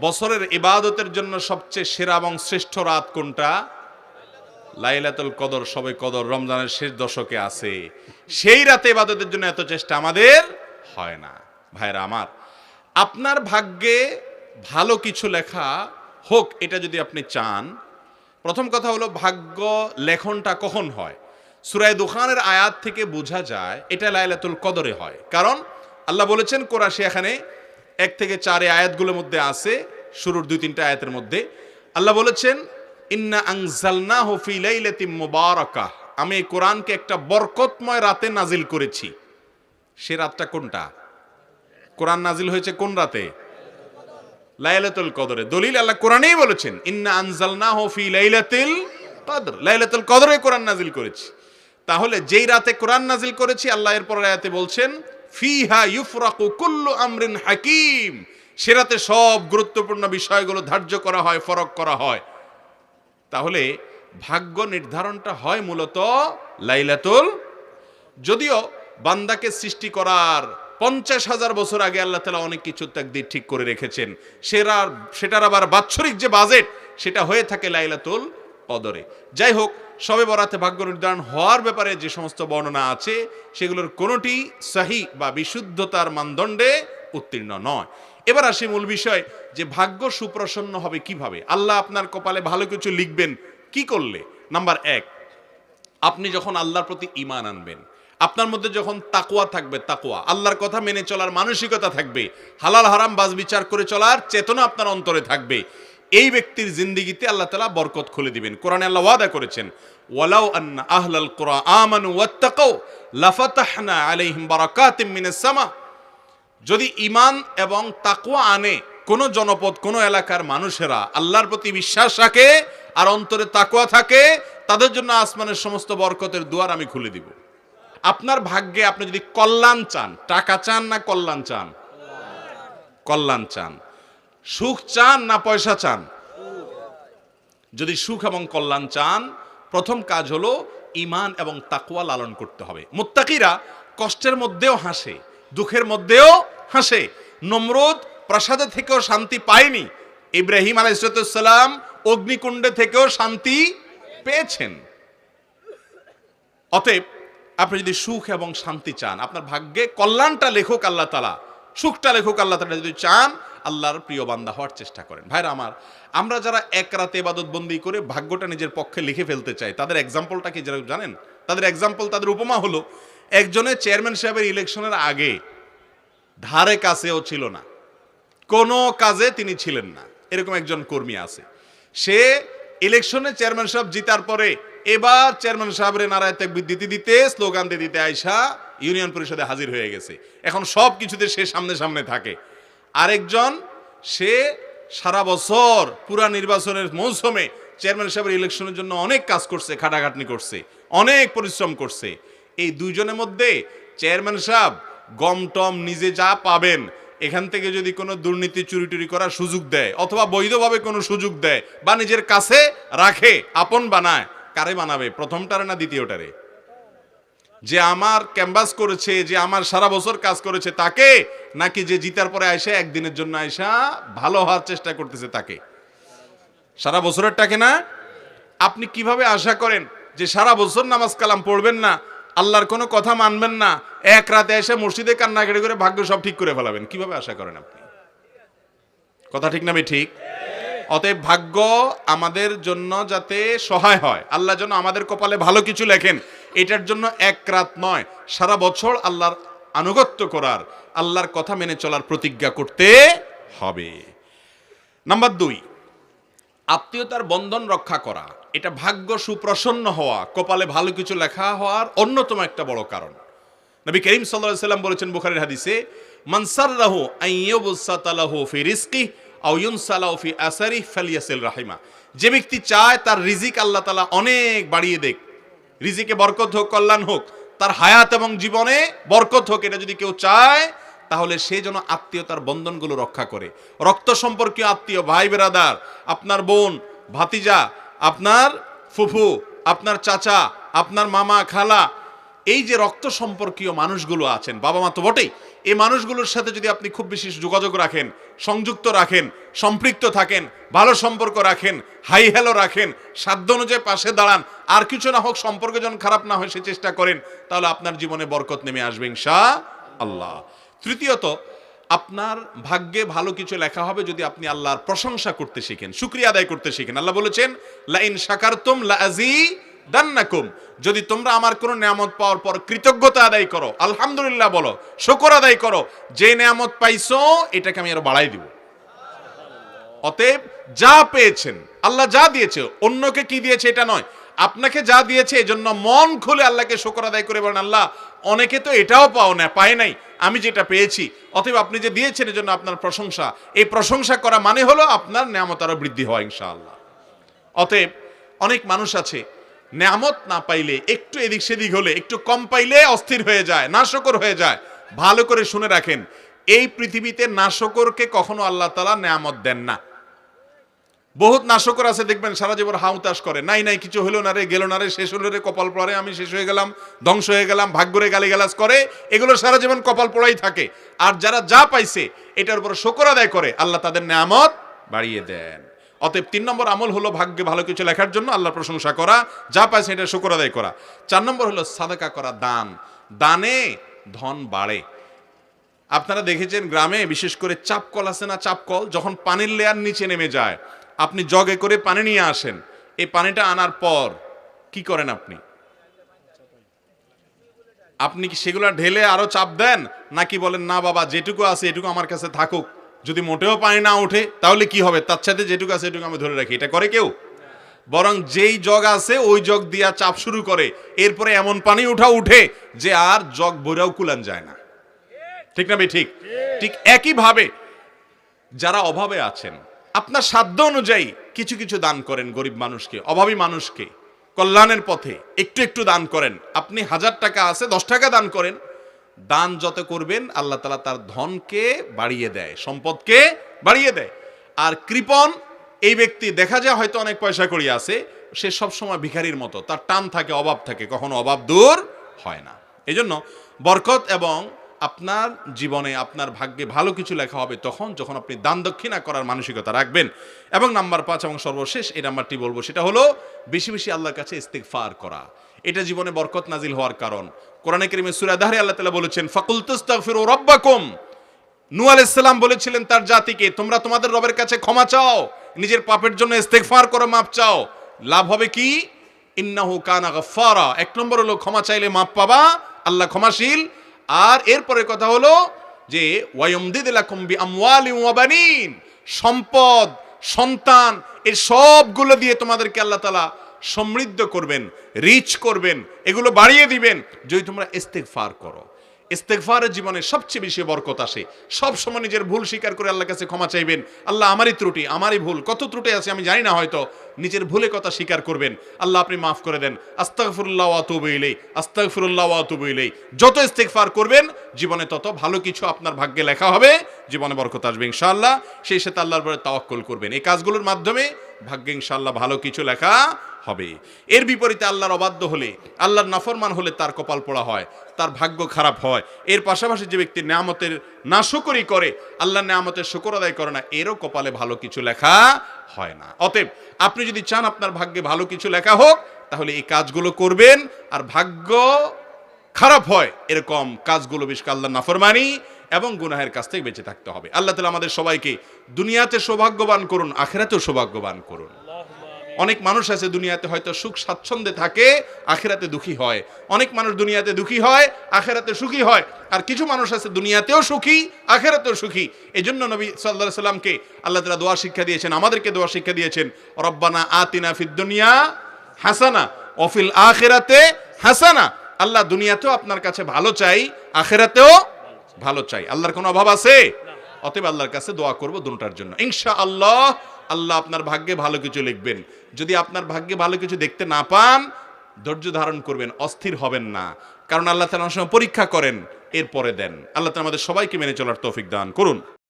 বছরের ইবাদতের জন্য সবচেয়ে সেরা এবং শ্রেষ্ঠ রাত কোনটা? লাইলাতুল কদর, সবে কদর, রমজানের শেষ দশকে আছে। সেই রাতে ইবাদতের জন্য এত চেষ্টা আমাদের হয় না। ভাইরা আমার, আপনার ভাগ্যে ভালো কিছু লেখা হোক, এটা যদি আপনি চান। প্রথম কথা হলো, ভাগ্য লেখনটা কখন হয়? সুরায় দুখানের আয়াত থেকে বোঝা যায়, এটা লাইলাতুল কদরে হয়। কারণ আল্লাহ বলেছেন, কোরআশি এখানে এক থেকে চার আয়াতগুলোর মধ্যে আছে, শুরুর দুই তিনটা আয়াতের মধ্যে। আল্লাহ বলেছেন, ইন্না আংজালনা হফি লাইলাতিম মুবারাকাহ আমি এই কোরআনকে একটা বরকতময় রাতে নাজিল করেছি। সে রাতটা কোনটা? কোরআন নাজিল হয়েছে কোন রাতে? লাইলাতুল কদরে। দলিল আল্লাহ কোরআনেই বলেছেন, ইন্না আনজালনাহু ফি লাইলাতিল কদর। লাইলাতুল কদরে কোরআন নাজিল করেছি। তাহলে যেই রাতে কোরআন নাজিল করেছি, আল্লাহ এর পরের আয়াতে বলছেন ফিহা ইউফরাকু কুল্লু আমরিন হাকিম। সেরাতে সব গুরুত্বপূর্ণ বিষয়গুলো ধার্য করা হয়, ফরক করা হয়। তাহলে ভাগ্য নির্ধারণটা হয় মূলত লাইলাতুল, যদিও বান্দাকে সৃষ্টি করার পঞ্চাশ হাজার বছর আগে আল্লাহ তালা অনেক কিছু তাকদির ঠিক করে রেখেছেন। সেটার সেটার আবার বাৎসরিক যে বাজেট, সেটা হয়ে থাকে লাইলাতুল কদরে। যাই হোক সবে বরাতে ভাগ্য নির্ধারণ হওয়ার ব্যাপারে যে সমস্ত বর্ণনা আছে, সেগুলোর কোনোটি সাহি বা বিশুদ্ধতার মানদণ্ডে উত্তীর্ণ নয়। এবার আসি মূল বিষয়, যে ভাগ্য সুপ্রসন্ন হবে কীভাবে? আল্লাহ আপনার কপালে ভালো কিছু লিখবেন, কি করলে? নাম্বার এক, আপনি যখন আল্লাহর প্রতি ইমান আনবেন, আপনার মধ্যে যখন তাকুয়া থাকবে তাকুয়া আল্লাহর কথা মেনে চলার মানসিকতা থাকবে, হালাল হারাম বাজ বিচার করে চলার চেতনা আপনার অন্তরে থাকবে এই ব্যক্তির জিন্দিগিতে আল্লাহ তালা বরকত খুলে দিবেন। কোরআনে আল্লাহ ওয়াদা করেছেন, ওয়ালাউ আন্না আহলাল কুরআ আমানু ওয়াত্তাকাউ লাফাতাহনা আলাইহিম বারাকাতিম মিনাস সামা। যদি ইমান এবং তাকুয়া আনে কোন জনপদ, কোন এলাকার মানুষেরা, আল্লাহর প্রতি বিশ্বাস রাখে আর অন্তরে তাকুয়া থাকে, তাদের জন্য আসমানের সমস্ত বরকতের দুয়ার আমি খুলে দিব। আপনার ভাগ্যে আপনি যদি কল্যাণ চান, টাকা চান না কল্যাণ চান? কল্যাণ চান। সুখ চান না পয়সা চান? যদি সুখ এবং কল্যাণ চান, প্রথম কাজ হলো ইমান এবং তাকুয়া লালন করতে হবে। মোত্তাকিরা কষ্টের মধ্যেও হাসে, দুঃখের মধ্যেও হাসে। নমরুদ প্রাসাদে থেকেও শান্তি পায়নি। ইব্রাহিম আলাইসালাম অগ্নিকুণ্ডে থেকেও শান্তি পেয়েছেন। অতএব আপনি যদি সুখ এবং শান্তি চান, আপনার ভাগ্যে কল্যাণটা লেখক আল্লাহ তালা সুখটা লেখক, আল্লাহ তালা যদি চান, আল্লাহর প্রিয় বান্দা হওয়ার চেষ্টা করেন। ভাইরা আমার, আমরা যারা এক রাতে এবাদত বন্দি করে ভাগ্যটা নিজের পক্ষে লিখে ফেলতে চাই, তাদের এক্সাম্পলটা কি যারা জানেন? তাদের এক্সাম্পল তাদের উপমা হলো, একজনের চেয়ারম্যান সাহেবের ইলেকশনের আগে ধারে কাছেও ছিল না, কোনো কাজে তিনি ছিলেন না, এরকম একজন কর্মী আছে। সে ইলেকশনে চেয়ারম্যান সাহেব জিতার পরে এবার চেয়ারম্যান সাহেবের নারায় তাকবির দিতে দিতে স্লোগান দিতে দিতে আয়সা ইউনিয়ন পরিষদে হাজির হয়ে গেছে। এখন সব কিছুতে সে সামনে সামনে থাকে। আরেকজন, সে সারা বছর পুরা নির্বাচনের মৌসুমে চেয়ারম্যান সাহেবের ইলেকশনের জন্য অনেক কাজ করছে, খাটাখাটনি করছে, অনেক পরিশ্রম করছে। এই দুইজনের মধ্যে চেয়ারম্যান সাহেব গম টম নিজে যা পাবেন, এখান থেকে যদি কোনো দুর্নীতি চুরি টুরি করার সুযোগ দেয়, অথবা বৈধভাবে কোনো সুযোগ দেয়, বা নিজের কাছে রাখে, আপন বানায়, কারে বানাবে? প্রথমটারে না দ্বিতীয়টারে? যে আমার ক্যাম্বাস করেছে, যে আমার সারা বছর কাজ করেছে তাকে, নাকি যে জিতার পরে আয়সা একদিনের জন্য আয়সা ভালো হওয়ার চেষ্টা করতেছে তাকে? সারা বছরেরটাকে না? আপনি কীভাবে আশা করেন যে সারা বছর নামাজ কালাম পড়বেন না, আল্লাহর কোনো কথা মানবেন না, এক রাতে এসে মসজিদে কান্নাকাটি করে ভাগ্য সব ঠিক করে ফেলাবেন? কীভাবে আশা করেন আপনি? কথা ঠিক না ঠিক অতএব ভাগ্য আমাদের জন্য যাতে সহায় হয়। আল্লাহ যেন আমাদের কপালে ভালো কিছু লেখেন। এটার জন্য এক রাত নয়, সারা বছর আল্লাহর আনুগত্য করার, আল্লাহর কথা মেনে চলার প্রতিজ্ঞা করতে হবে। নাম্বার দুই, আত্মীয়তার বন্ধন রক্ষা করা। এটা ভাগ্য সুপ্রসন্ন হওয়া, কপালে ভালো কিছু লেখা হওয়ার অন্যতম একটা বড় কারণ। নবী করিম সাল্লাম বলেছেন বুখারীর হাদিসে আইয়ুবসাতালাহু ফি রিজকি আও ইউনসালাহু ফি আসারি রাহিমা। যে ব্যক্তি চায় তার রিজিক আল্লাহ তাআলা অনেক বাড়িয়ে দেখ রিজিকে বরকত হোক, কল্যাণ হোক, তার হায়াত এবং জীবনে বরকত হোক এটা যদি কেউ চায়, তাহলে সে যেন আত্মীয়তার বন্ধনগুলো রক্ষা করে। রক্ত সম্পর্কীয় আত্মীয়, ভাই বেরাদার, আপনার বোন, ভাতিজা, আপনার ফুফু, আপনার চাচা, আপনার মামা, খালা এই যে রক্ত সম্পর্কীয় মানুষগুলো আছেন, বাবা মা তো বটেই, এই মানুষগুলোর সাথে যদি আপনি খুব বেশি যোগাযোগ রাখেন, সংযুক্ত রাখেন, সম্পৃক্ত থাকেন, ভালো সম্পর্ক রাখেন, হাই হ্যালো রাখেন, সাধ্য অনুযায়ী পাশে দাঁড়ান, আর কিছু না হোক সম্পর্ক যেন খারাপ না হয় সে চেষ্টা করেন, তাহলে আপনার জীবনে বরকত নেমে আসবে ইনশা আল্লাহ তৃতীয়ত, আপনার ভাগ্যে ভালো কিছু লেখা হবে যদি আপনি আল্লাহর প্রশংসা করতে শিখেন, শুক্রিয়া আদায় করতে শিখেন। আল্লাহ বলেছেন, লাইন শাকারতুম লাজি দান্নাকুম যদি তোমরা আমার কোনো নিয়ামত পাওয়ার পর কৃতজ্ঞতা আদায় করো, আলহামদুলিল্লাহ বলো, শুকর আদায় করো, যে নিয়ামত পাইছো, এটাকে আমি আরও বাড়াই দিব। অতএব যা পেয়েছেন, আল্লাহ যা দিয়েছে, অন্যকে কি দিয়েছে এটা নয়। আপনাকে যা দিয়েছে, এজন্য মন খুলে আল্লাহকে শুকর আদায় করে বলেন, আল্লাহ, অনেকে তো এটাও পাও না, পায় নাই, আমি যেটা পেয়েছি। অতএব আপনি যে দিয়েছেন, এজন্য আপনার প্রশংসা। এই প্রশংসা করা মানে হলো আপনার নিয়ামত আরও বৃদ্ধি হয় ইনশাআল্লাহ। অতএব অনেক মানুষ আছে নেয়ামত না পাইলে, একটু এদিক সেদিক হলে, একটু কম পাইলে অস্থির হয়ে যায়, নাশকর হয়ে যায়। ভালো করে শুনে রাখেন, এই পৃথিবীতে নাশকরকে কখনো আল্লাহ তালা নেয়ামত দেন না। বহুত নাশকর আছে, দেখবেন সারা জীবন হাউতাস করে, নাই নাই, কিছু হলো না রে, গেল না রে, শেষ হলো রে, কপাল পড়ে, আমি শেষ হয়ে গেলাম, ধ্বংস হয়ে গেলাম ভাগ্যরে গালিগালাজ করে, এগুলো সারা জীবন কপাল পড়াই থাকে। আর যারা যা পাইছে, এটার উপর শকর আদায় করে, আল্লাহ তাদের নেয়ামত বাড়িয়ে দেন। অতএব তিন নম্বর আমল হলো ভাগ্যে ভালো কিছু লেখার জন্য, আল্লাহর প্রশংসা করা, যা পাইছে এটা শকর আদায় করা। চার নম্বর হলো সাদাকা করা, দান। দানে ধন বাড়ে। আপনারা দেখেছেন গ্রামে বিশেষ করে চাপকল আছে না চাপকল যখন পানির লেয়ার নিচে নেমে যায়, আপনি জগে করে পানি নিয়ে আসেন, এই পানিটা আনার পর কি করেন আপনি? আপনি কি সেগুলো ঢেলে আরও চাপ দেন, নাকি বলেন, না বাবা, যেটুকু আছে এটুকু আমার কাছে থাকুক যদি মোটেও পানি না ওঠে, তাহলে কি হবে? তার সাথে যেটুকু আছে সেটুকু আমি ধরে রাখি। এটা করে কেউ? বরং যেই জগ আছে, ওই জগ দিয়া চাপ শুরু করে। এরপরে এমন পানি উঠা উঠে যে আর জগ বইরাও কুলান যায় না। ঠিক না ভাই? ঠিক? ঠিক একইভাবে যারা অভাবে আছেন, আপনার সাধ্য অনুযায়ী কিছু কিছু দান করেন গরিব মানুষকে, অভাবী মানুষকে। কল্যাণের পথে একটু একটু দান করেন। আপনি হাজার টাকা আছে, দশ টাকা দান করেন। দান যত করবেন, আল্লাহ তালা তার ধনকে বাড়িয়ে দেয়, সম্পদকে বাড়িয়ে দেয়। আর কৃপণ এই ব্যক্তি, দেখা যায় হয়তো অনেক পয়সা করি আছে, সে সব সময় ভিখারির মতো, তার টান থাকে, অভাব থাকে, কখনো অভাব দূর হয় না। এই জন্য বরকত এবং আপনার জীবনে আপনার ভাগ্যে ভালো কিছু লেখা হবে তখন যখন আপনি দান দক্ষিণা করার মানসিকতা রাখবেন। এবং নাম্বার পাঁচ এবং সর্বশেষ এই নাম্বারটি বলব, সেটা হলো বেশি বেশি আল্লাহর কাছে ইস্তেগফার করা। এটা জীবনে বরকত নাজিল হওয়ার কারণ। কোরআনে কেরিমে সূরা দাহরে আল্লাহ তাআলা বলেছেন ফাকুল তাস্তাগফিরু রাব্বাকুম। নূহ আলাইহিস সালাম বলেছিলেন তার জাতিকে, তোমরা তোমাদের রবের কাছে ক্ষমা চাও, নিজের পাপের জন্য ইস্তেগফার করো মাপ চাও। লাভ হবে কি? ইন্নাহু কানা গাফফারা। এক নম্বর হলো ক্ষমা চাইলে মাপ পাবা, আল্লাহ ক্ষমাশীল। আর এরপরে কথা হলো যে সম্পদ, সন্তান এই সবগুলো দিয়ে তোমাদেরকে আল্লাহ তালা সমৃদ্ধ করবেন রিচ করবেন, এগুলো বাড়িয়ে দিবেন। যদি তোমরা ইস্তেগফার করো ইস্তেগফারের জীবনে সবচেয়ে বেশি বরকত আসে। সব সময় নিজের ভুল স্বীকার করে আল্লাহর কাছে ক্ষমা চাইবেন। আল্লাহ আমারই ত্রুটি, আমারই ভুল। কত ত্রুটি আছে আমি জানি না হয়তো। নিজের ভুলে কথা স্বীকার করবেন। আল্লাহ আপনি মাফ করে দেন। আস্তাগফিরুল্লাহ ওয়া আতুবু ইলাই আস্তাগফিরুল্লাহ ওয়া আতুবু ইলাই যত ইস্তেকফার করবেন, জীবনে তত ভালো কিছু আপনার ভাগ্যে লেখা হবে। জীবনে বরকত আসবে ইনশাআল্লাহ। সেই সাথে আল্লাহর উপরে তাওয়াক্কুল করবেন। এই কাজগুলোর মাধ্যমে ভাগ্যে ইনশাল্লাহ ভালো কিছু লেখা হবে। এর বিপরীতে আল্লাহর অবাধ্য হলে, আল্লাহর নাফরমান হলে তার কপাল পোড়া হয়, তার ভাগ্য খারাপ হয়। এর পাশাপাশি যে ব্যক্তি নেয়ামতের নাশকরি করে আল্লাহর নেয়ামতের শুকর আদায় করে না, এরও কপালে ভালো কিছু লেখা হয় না। অতএব আপনি যদি চান আপনার ভাগ্যে ভালো কিছু লেখা হোক, তাহলে এই কাজগুলো করবেন। আর ভাগ্য খারাপ হয়, এরকম কাজগুলো বেশ আল্লাহ নাফরমানি এবং গুনাহের কাছ থেকে বেঁচে থাকতে হবে। আল্লাহ তালা আমাদের সবাইকে দুনিয়াতে সৌভাগ্যবান করুন, আখেরাতেও সৌভাগ্যবান করুন। অনেক মানুষ আছে দুনিয়াতে হয়তো সুখ স্বাচ্ছন্দ্যে থাকে, আখেরাতে দুঃখী হয়। অনেক মানুষ দুনিয়াতে দুঃখী হয়, আখেরাতে সুখী হয়। আর কিছু মানুষ আছে দুনিয়াতেও সুখী, আখেরাতেও সুখী। এই জন্য নবী সাল্লাহ সাল্লামকে আল্লাহ তালা দোয়া শিক্ষা দিয়েছেন, আমাদেরকে দোয়া শিক্ষা দিয়েছেন, রব্বানা আতিনা দুনিয়া হাসানা অফিল আখেরাতে হাসানা। আল্লাহ দুনিয়াতেও আপনার কাছে ভালো চাই, আখেরাতেও ভালো চাই। আল্লাহর কোনো অভাব আছে? অতএব আল্লাহর কাছে দোয়া করব দুটার জন্য। ইনশা আল্লাহ আল্লাহ আপনার ভাগ্যে ভালো কিছু লিখবেন। যদি আপনার ভাগ্যে ভালো কিছু দেখতে না পান, ধৈর্য ধারণ করবেন, অস্থির হবেন না। কারণ আল্লাহ তালা সময় পরীক্ষা করেন, এরপরে দেন। আল্লাহ তালা আমাদের সবাইকে মেনে চলার তৌফিক দান করুন।